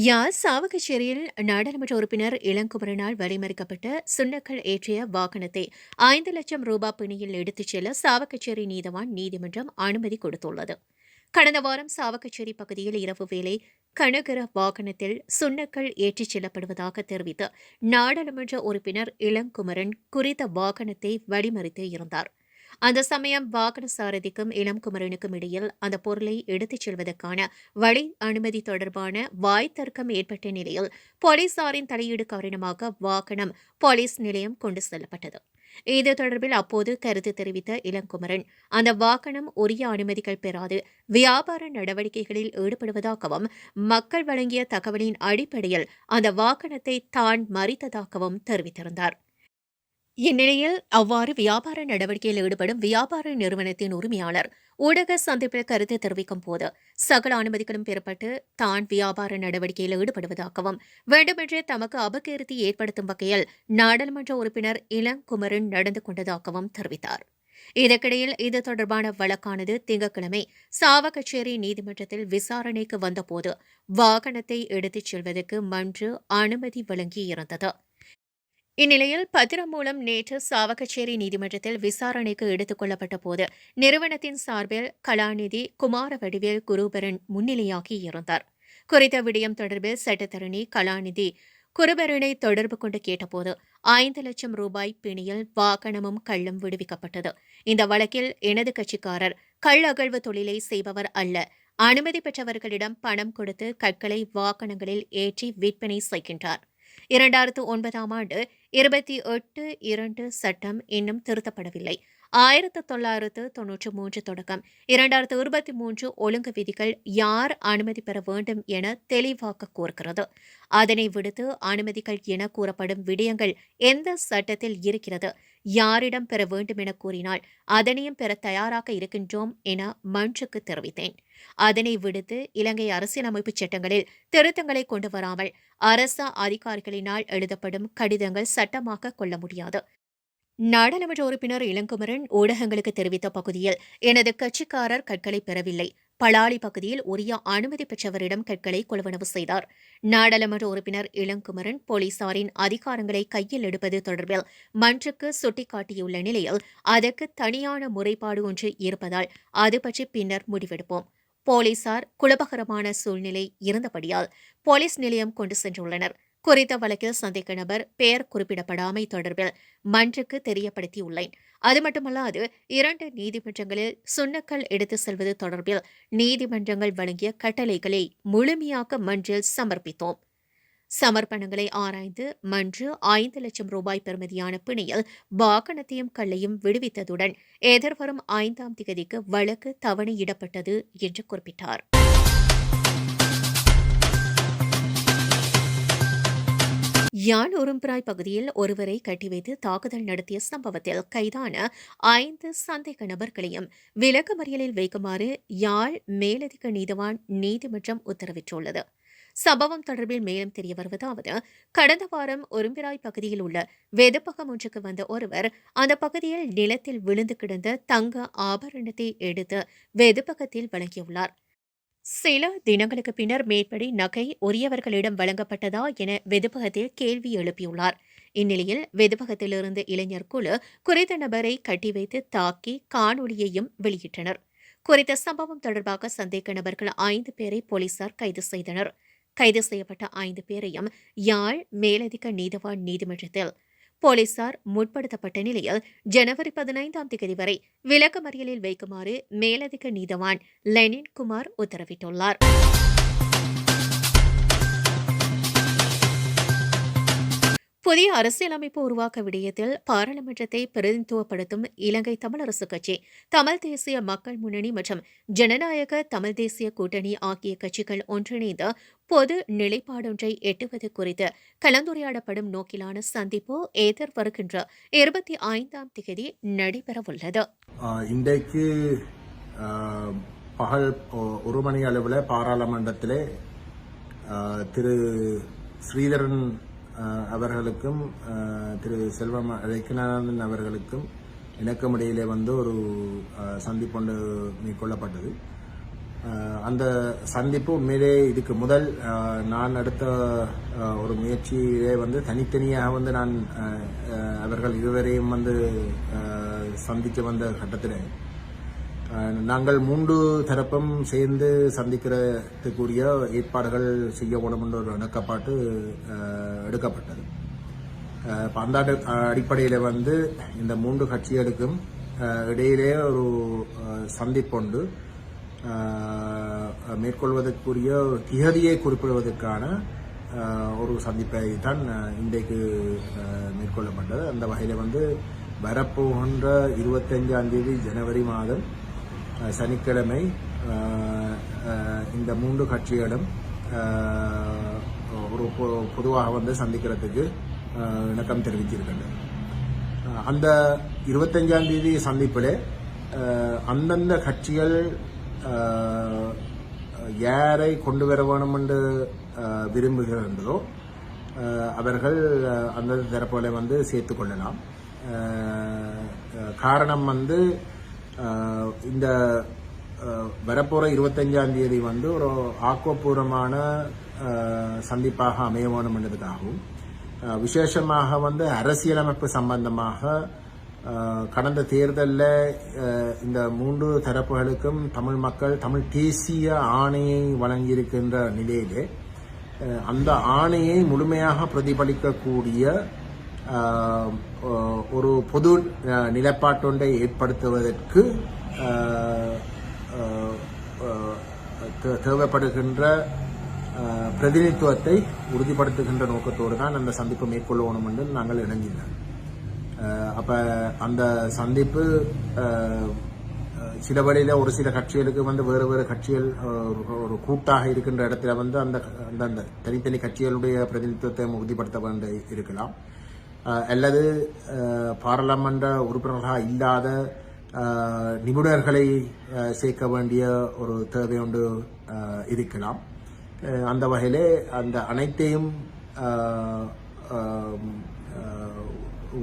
யாழ் சாவகச்சேரியில் நாடாளுமன்ற உறுப்பினர் இளங்குமரனால் வழிமறிக்கப்பட்ட சுண்ணக்கள் ஏற்றிய வாகனத்தை ஐந்து லட்சம் ரூபாய் பிணையில் எடுத்துச் செல்ல சாவகச்சேரி நீதவான் நீதிமன்றம் அனுமதி கொடுத்துள்ளது. கடந்த வாரம் சாவகச்சேரி பகுதியில் இரவு வேளை கனகர வாகனத்தில் சுண்ணக்கள் ஏற்றிச் செல்லப்படுவதாக தெரிவித்து நாடாளுமன்ற உறுப்பினர் இளங்குமரன் குறித்த வாகனத்தை வழிமறித்து இருந்தார். அந்த சமயம் வாகன சாரதிக்கும் இளம்குமரனுக்கும் இடையில் அந்த பொருளை எடுத்துச் செல்வதற்கான வழி அனுமதி தொடர்பான வாய் தர்க்கம் ஏற்பட்ட நிலையில் போலீசாரின் தலையீடு காரணமாக வாகனம் போலீஸ் நிலையம் கொண்டு செல்லப்பட்டது. இது தொடர்பில் அப்போது கருத்து தெரிவித்த இளங்குமரன் அந்த வாகனம் உரிய அனுமதிகள் பெறாது வியாபார நடவடிக்கைகளில் ஈடுபடுவதாகவும் மக்கள் வழங்கிய தகவலின் அடிப்படையில் அந்த வாகனத்தை தான் மறித்ததாகவும் தெரிவித்திருந்தார். இந்நிலையில் அவ்வாறு வியாபார நடவடிக்கையில் ஈடுபடும் வியாபார நிறுவனத்தின் உரிமையாளர் ஊடக சந்திப்பில் கருத்து தெரிவிக்கும் போது சகல அனுமதிகளும் பெறப்பட்டு தான் வியாபார நடவடிக்கையில் ஈடுபடுவதாகவும் வேண்டுமென்றே தமக்கு அபகீர்த்தி ஏற்படுத்தும் வகையில் நாடாளுமன்ற உறுப்பினர் இளங்குமரன் நடந்து கொண்டதாகவும் தெரிவித்தார். இதற்கிடையில் இது தொடர்பான வழக்கானது திங்கட்கிழமை சாவகச்சேரி நீதிமன்றத்தில் விசாரணைக்கு வந்தபோது வாகனத்தை எடுத்துச் செல்வதற்கு மன்று அனுமதி வழங்கியிருந்தது. இந்நிலையில் பத்திரம் மூலம் நேற்று சாவகச்சேரி நீதிமன்றத்தில் விசாரணைக்கு எடுத்துக் கொள்ளப்பட்ட போது நிறுவனத்தின் சார்பில் கலாநிதி குமார வடிவேல் குருபரன் முன்னிலையாகி இருந்தார். குறித்த விடயம் தொடர்பில் சட்டத்தரணி கலாநிதி குருபரனை தொடர்பு கொண்டு கேட்டபோது ஐந்து லட்சம் ரூபாய் பிணியில் வாகனமும் கள்ளும் விடுவிக்கப்பட்டது. இந்த வழக்கில் எனது கட்சிக்காரர் கள் அகழ்வு தொழிலை செய்பவர் அல்ல. அனுமதி பெற்றவர்களிடம் பணம் கொடுத்து கற்களை வாகனங்களில் ஏற்றி விற்பனை செய்கின்றார். இரண்டாயிரத்து ஒன்பதாம் ஆண்டு இருபத்தி எட்டு இரண்டு சட்டம் இன்னும் திருத்தப்படவில்லை. ஆயிரத்து தொள்ளாயிரத்து தொன்னூற்றி மூன்று தொடக்கம். இரண்டாயிரத்து இருபத்தி மூன்று ஒழுங்கு விதிகள் யார் அனுமதி பெற வேண்டும் என தெளிவாக்க கோர்க்கிறது அதனை விடுத்து அனுமதிகள் என கூறப்படும் விடயங்கள் எந்த சட்டத்தில் இருக்கிறது? யாரிடம் பெற வேண்டும் என கூறினால் அதனையும் பெற தயாராக இருக்கின்றோம் என மன்றுக்கு தெரிவித்தேன். அதனை விடுத்து இலங்கை அரசியலமைப்பு சட்டங்களில் திருத்தங்களை கொண்டு வராமல் அரச அதிகாரிகளினால் எழுதப்படும் கடிதங்கள் சட்டமாக கொள்ள முடியாது. நாடாளுமன்ற உறுப்பினர் இளங்குமரன் ஊடகங்களுக்கு தெரிவித்த பகுதியில் எனது கட்சிக்காரர் கற்களை பெறவில்லை. பலாலி பகுதியில் உரிய அனுமதி பெற்றவரிடம் கற்களை கொள்வனவு செய்தார். நாடாளுமன்ற உறுப்பினர் இளங்குமரன் போலீசாரின் அதிகாரங்களை கையில் எடுப்பது தொடர்பில் மன்றுக்கு சுட்டிக்காட்டியுள்ள நிலையில் அதற்கு தனியான முறைப்பாடு ஒன்று இருப்பதால் அது பற்றி பின்னர் முடிவெடுப்போம். போலீசார் குழப்பகரமான சூழ்நிலை இருந்தபடியால் போலீஸ் நிலையம் கொண்டு சென்றுள்ளனர். குறித்த வழக்கில் சந்தேக நபர் பெயர் குறிப்பிடப்படாமை தொடர்பில் மன்றுக்கு தெரியப்படுத்தியுள்ளேன். அது மட்டுமல்லாது இரண்டு நீதிமன்றங்களில் சுண்ணக்கல் எடுத்து செல்வது தொடர்பில் நீதிமன்றங்கள் வழங்கிய கட்டளைகளை முழுமையாக மன்றில் சமர்ப்பித்தோம். சமர்ப்பணங்களை ஆராய்ந்து மன்று ஐந்து லட்சம் ரூபாய் பெறுமதியான பிணையில் வாகனத்தையும் கல்லையும் விடுவித்ததுடன் எதிர்வரும் ஐந்தாம் திகதிக்கு வழக்கு தவணையிடப்பட்டது என்று குறிப்பிட்டார். யாழ் உரும்பிராய் பகுதியில் ஒருவரை கட்டி வைத்து தாக்குதல் நடத்திய சம்பவத்தில் கைதான ஐந்து சந்தேக நபர்களையும் விளக்கமறியலில் வைக்குமாறு யாழ் மேலதிக நீதவான் நீதிமன்றம் உத்தரவிட்டுள்ளது. சம்பவம் தொடர்பில் மேலும் தெரிய வருவதாவது கடந்த வாரம் ஒரும்பிராய் பகுதியில் உள்ள வெதுப்பகம் ஒன்றுக்கு வந்த ஒருவர் அந்த பகுதியில் நிலத்தில் விழுந்து கிடந்த தங்க ஆபரணத்தை எடுத்து வெதுப்பகத்தில் வழங்கியுள்ளார். சில தினங்களுக்கு பின்னர் மேற்படி நகை உரியவர்களிடம் வழங்கப்பட்டதா என வெதுப்பகத்தில் கேள்வி எழுப்பியுள்ளார். இந்நிலையில் வெதுப்பகத்திலிருந்து இளைஞர் குழு குறித்த நபரை கட்டி வைத்து தாக்கி காணொலியையும் வெளியிட்டனர். குறித்த சம்பவம் தொடர்பாக சந்தேக நபர்கள் ஐந்து பேரை போலீசார் கைது செய்தனர். கைது செய்யப்பட்ட ஐந்து பேரையும் யாழ் மேலதிக நீதவான் நீதிமன்றத்தில் போலீசார் முற்படுத்தப்பட்ட நிலையில் ஜனவரி பதினைந்தாம் தேதி வரை விளக்கமறியலில் வைக்குமாறு மேலதிக நீதவான் லெனின் குமார் உத்தரவிட்டுள்ளார். புதிய அரசியலமைப்பு உருவாக்க விடயத்தில் பாராளுமன்றத்தை பிரதிநிதித்துவப்படுத்தும் இலங்கை தமிழரசு கட்சி தமிழ் தேசிய மக்கள் முன்னணி மற்றும் ஜனநாயக தமிழ் தேசிய கூட்டணி ஆகிய கட்சிகள் ஒன்றிணைந்து பொது நிலைப்பாடொன்றை எட்டுவது குறித்து கலந்துரையாடப்படும் நோக்கிலான சந்திப்பு எதிர் வருகின்ற இருபத்தி ஐந்தாம் தேதி நடைபெறவுள்ளது. இன்றைக்கு பகல் ஒரு மணி அளவில் பாராளுமன்றத்திலே திரு ஸ்ரீதரன் அவர்களுக்கும் திரு செல்வம் வைக்கநாதன் அவர்களுக்கும் இணக்கம் இடையிலே வந்து ஒரு சந்திப்பொன்று மேற்கொள்ளப்பட்டது. அந்த சந்திப்பு உண்மையிலே இதுக்கு முதல் நான் எடுத்த ஒரு முயற்சியிலே வந்து தனித்தனியாக வந்து நான் அவர்கள் இருவரையும் வந்து சந்திக்க வந்த கட்டத்தில் நாங்கள் மூன்று தரப்பும் சேர்ந்து சந்திக்கிறதுக்குரிய ஏற்பாடுகள் செய்ய வேணும் ஒரு இணக்கப்பாட்டு எடுக்கப்பட்டது. அஹ், அந்த அடிப்படையில் வந்து இந்த மூன்று கட்சிகளுக்கும் இடையிலே ஒரு அஹ், சந்திப்புண்டு மேற்கொள்வதற்குரிய ஒரு திகதியை குறிப்பிடுவதற்கான ஒரு சந்திப்பை தான் இன்றைக்கு மேற்கொள்ளப்பட்டது. அந்த வகையில் வந்து வரப்போகின்ற இருபத்தஞ்சாம் தேதி ஜனவரி மாதம் சனிக்கிழமை இந்த மூன்று கட்சிகளும் ஒரு பொ- பொதுவாக வந்து சந்திக்கிறதுக்கு இணக்கம் தெரிவித்திருக்கின்றன அந்த இருபத்தஞ்சாம் தேதி சந்திப்பில் அந்தந்த கட்சிகள் யாரை கொண்டு வர வேணும் என்று அஹ், அவர்கள் அந்த தரப்புகளை வந்து சேர்த்து கொள்ளலாம். காரணம் வந்து இந்த வரப்போகிற வரப்போற இருபத்தஞ்சாம் தேதி வந்து ஒரு ஆக்கப்பூர்வமான சந்திப்பாக அமைய வேணும் என்பதற்காகவும் விசேஷமாக வந்து அரசியலமைப்பு சம்பந்தமாக கடந்த தேர்தலில் இந்த மூன்று தரப்புகளுக்கும் தமிழ் மக்கள் தமிழ் தேசிய ஆணையை வழங்கியிருக்கின்ற நிலையிலே அந்த ஆணையை முழுமையாக பிரதிபலிக்கக்கூடிய ஒரு பொது நிலைப்பாட்டொன்றை ஏற்படுத்துவதற்கு தே- தேவைப்படுகின்ற பிரதிநிதித்துவத்தை உறுதிப்படுத்துகின்ற நோக்கத்தோடு தான் அந்த சந்திப்பு மேற்கொள்ளணும் என்று நாங்கள் இணைஞ்சினோம் அப்போ அந்த சந்திப்பு சில வழியில் ஒரு சில கட்சிகளுக்கு வந்து வேறு வேறு கட்சிகள் ஒரு- கூட்டாக இருக்கின்ற இடத்துல வந்து அந்த அந்த தனித்தனி கட்சிகளுடைய பிரதிநிதித்துவத்தை உறுதிப்படுத்த வேண்டி இருக்கலாம். அல்லது பாராளுமன்ற உறுப்பினர்களாக இல்லாத நிபுணர்களை சேர்க்க வேண்டிய ஒரு தேவை ஒன்று இருக்கலாம். அந்த வகையிலே அந்த அனைத்தையும்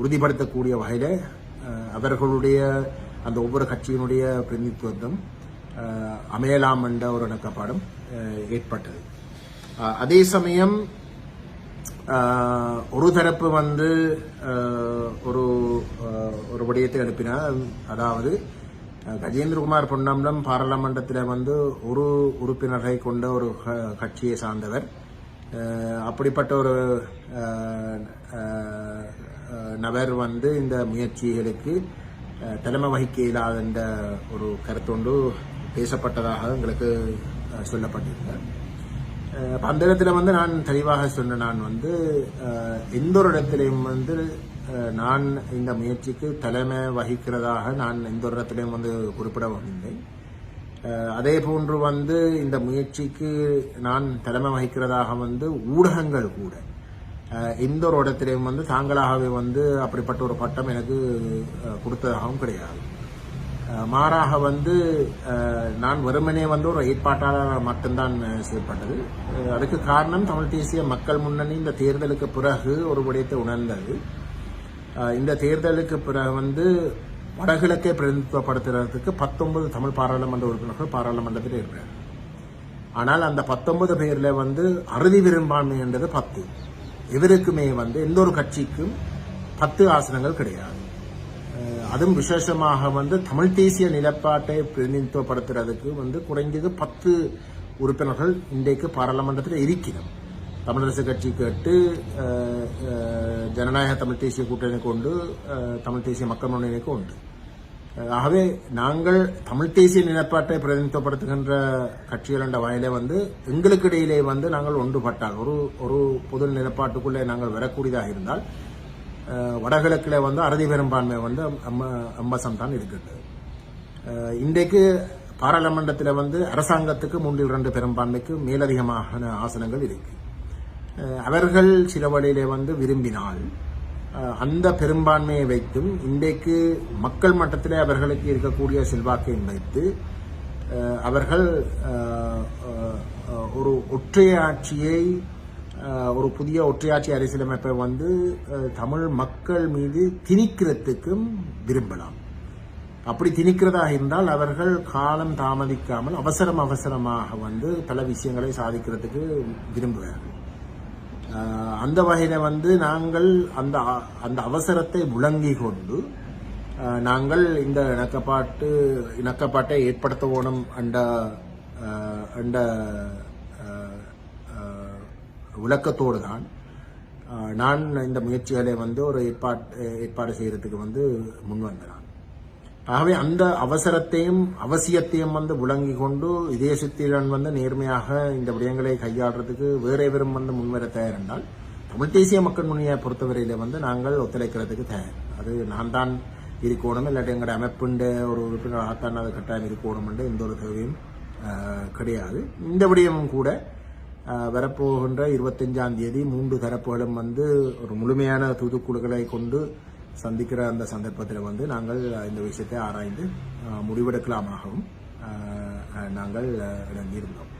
உறுதிப்படுத்தக்கூடிய வகையில் அவர்களுடைய அந்த ஒவ்வொரு கட்சியினுடைய பிரதிநிதித்துவம் அமையலாம் என்ற ஒரு இணக்கப்பாடும் ஏற்பட்டது. அதே சமயம் ஒரு தரப்பு வந்து ஒரு ஒரு விடயத்தை எழுப்பினார் அதாவது கஜேந்திரகுமார் பொன்னம்பலம் பாராளுமன்றத்தில் வந்து ஒரு உறுப்பினரை கொண்ட ஒரு க- கட்சியை சார்ந்தவர். அப்படிப்பட்ட ஒரு நபர் வந்து இந்த முயற்சிகளுக்கு தலைமை வகிக்க இல்லாத ஒரு கருத்தொண்டு பேசப்பட்டதாக எங்களுக்கு சொல்லப்பட்டிருந்தார் அஹ் அந்த இடத்துல வந்து நான் தெளிவாக சொன்ன நான் வந்து எந்த ஒரு இடத்திலையும் வந்து நான் இந்த முயற்சிக்கு தலைமை வகிக்கிறதாக நான் எந்த ஒரு இடத்திலையும் வந்து குறிப்பிடவில்லை வந்தேன் அதே போன்று வந்து இந்த முயற்சிக்கு நான் தலைமை வகிக்கிறதாக வந்து ஊடகங்கள் கூட எந்த ஒரு இடத்திலையும் வந்து தாங்களாகவே வந்து அப்படிப்பட்ட ஒரு பட்டம் எனக்கு கொடுத்ததாகவும் கிடையாது. மாறாக வந்து நான் வெறுமனே வந்து ஒரு ஏற்பாட்டாளர் மட்டும்தான் செய்யப்பட்டது செயல்பட்டது. அதுக்கு காரணம் தமிழ் தேசிய மக்கள் முன்னணி இந்த தேர்தலுக்கு பிறகு ஒரு விடயத்தை உணர்ந்தது. இந்த தேர்தலுக்கு பிறகு வந்து வடகிழக்கை பிரதிநிதித்துவப்படுத்துறதுக்கு பத்தொன்பது தமிழ் பாராளுமன்ற உறுப்பினர்கள் பாராளுமன்றத்தில் இருக்கிறார் ஆனால் அந்த பத்தொன்பது பேரில் வந்து அறுதி விரும்பான்மை என்றது பத்து. இவருக்குமே வந்து எந்த ஒரு கட்சிக்கும் பத்து ஆசனங்கள் கிடையாது. அதுவும் விசேஷமாக வந்து தமிழ் தேசிய நிலப்பாட்டை பிரதிநிதித்துவப்படுத்துறதுக்கு வந்து குறைந்தது பத்து உறுப்பினர்கள் இன்றைக்கு பாராளுமன்றத்தில் இருக்கிறோம். தமிழரசு கட்சி கேட்டு ஜனநாயக தமிழ் தேசிய கூட்டணிக்கு உண்டு தமிழ் தேசிய மக்கள் முன்னணிக்கு உண்டு ஆகவே நாங்கள் தமிழ் தேசிய நிலப்பாட்டை பிரதிநிதித்துவப்படுத்துகின்ற கட்சிகள் என்ற வகையிலே வந்து எங்களுக்கு இடையிலே வந்து நாங்கள் ஒன்றுபட்டால் ஒரு ஒரு பொது நிலப்பாட்டுக்குள்ளே நாங்கள் வரக்கூடியதாக இருந்தால் வடகிழக்கில் வந்து அறுதி பெரும்பான்மை வந்து அம்ம- அம்பசம் தான் இருக்குது இன்றைக்கு பாராளுமன்றத்தில் வந்து அரசாங்கத்துக்கு மூன்றில் இரண்டு பெரும்பான்மைக்கு மேலதிகமான ஆசனங்கள் இருக்கு. அவர்கள் சில வழியிலே வந்து விரும்பினால் அந்த பெரும்பான்மையை வைத்தும் இன்றைக்கு மக்கள் மட்டத்தில் அவர்களுக்கு இருக்கக்கூடிய செல்வாக்கை வைத்து அவர்கள் ஒரு ஒற்றையாட்சியை ஒரு புதிய ஒற்றையாட்சி அரசியலமைப்பை வந்து தமிழ் மக்கள் மீது திணிக்கிறதுக்கும் விரும்பலாம். அப்படி திணிக்கிறதாக இருந்தால் அவர்கள் காலம் தாமதிக்காமல் அவசரம் அவசரமாக வந்து பல விஷயங்களை சாதிக்கிறதுக்கு விரும்புகிறார்கள் அந்த வகையில் வந்து நாங்கள் அந்த அ- அந்த அவசரத்தை விளங்கி கொண்டு நாங்கள் இந்த இணக்கப்பாட்டு இணக்கப்பாட்டை ஏற்படுத்த வேணும் என்ற என்ற விளக்கத்தோடு தான் நான் இந்த முயற்சிகளை வந்து ஒரு ஏற்பாட்டு ஏற்பாடு செய்கிறதுக்கு வந்து முன்வந்தேன் ஆகவே அந்த அவசரத்தையும் அவசியத்தையும் வந்து விளங்கி கொண்டு இதே சுத்திரன் வந்து நேர்மையாக இந்த விடயங்களை கையாளுறதுக்கு வேற எவரும் வந்து முன்வர தயார் என்றால் தமிழ் தேசிய மக்கள் முன்னியை பொறுத்தவரையில வந்து நாங்கள் ஒத்துழைக்கிறதுக்கு தயார். அது நான் தான் இருக்கணும் இல்லாட்டி எங்களுடைய அமைப்புண்ட ஒரு உறுப்பினர் ஆத்தான கட்டாயம் இருக்கணும் என்ற எந்த ஒரு தேவையும் கிடையாது. இந்த விடயமும் கூட வரப்போகின்ற இருபத்தஞ்சாம் தேதி மூன்று தரப்புகளும் வந்து ஒரு முழுமையான தூதுக்குழுக்களை கொண்டு சந்திக்கிற அந்த சந்தர்ப்பத்தில் வந்து நாங்கள் இந்த விஷயத்தை ஆராய்ந்து முடிவெடுக்கலாமாகவும் நாங்கள் இறங்கியிருந்தோம்